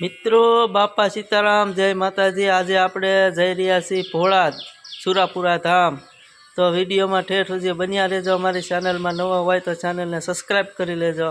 મિત્રો, બાપા સીતારામ, જય માતાજી. આજે આપણે જઈ રહ્યા છીએ ભોળાદ, સુરાપુરા ધામ. તો વિડીયોમાં ઠેઠ સુધી બન્યા રહેજો. અમારી ચેનલમાં નવા હોય તો ચેનલને સબસ્ક્રાઈબ કરી લેજો.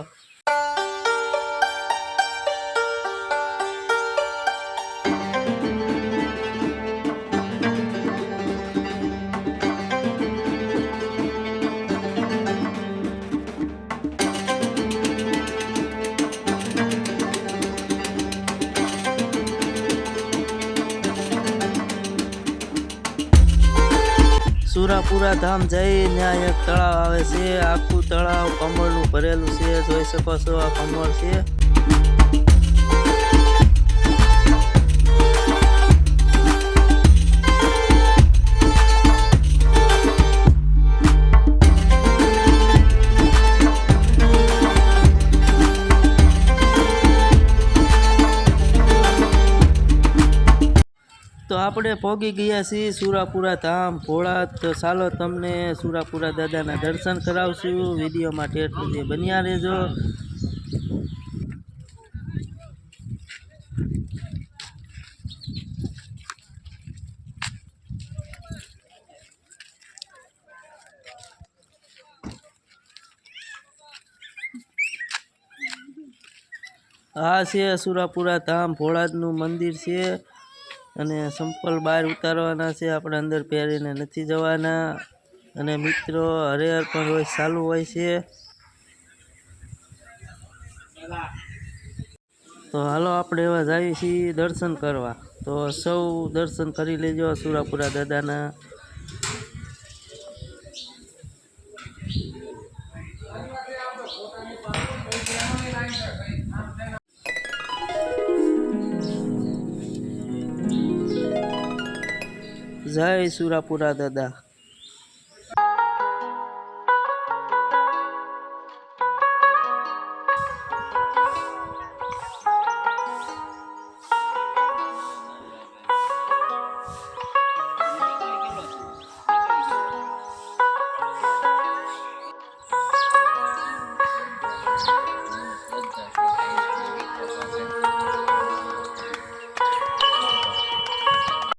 સુરાપુરા ધામ જઈ ત્યાં એક તળાવ આવે છે. આખું તળાવ કમળનું ભરેલું છે. જોઈ શકો છો આ કમળ છે. તો આપણે પહોંચી ગયા છીએ સુરાપુરા ધામ. ભોળા તો ચાલો તમને સુરાપુરા દાદાના દર્શન કરાવશું. વિડીયોમાં ઠેઠ સુધી બન્યા રહેજો. આ છે સુરાપુરા ધામ. ભોળાજનું મંદિર છે. અને સંપલ બહાર ઉતારવાના છે, આપણે અંદર પહેરીને નથી જવાના. અને મિત્રો, હરેહર પણ રોજ ચાલુ હોય છે. તો હાલો, આપણે એવા જઈએ છીએ દર્શન કરવા. તો સૌ દર્શન કરી લેજો સુરાપુરા દાદાના. જય સુરાપુરા દાદા.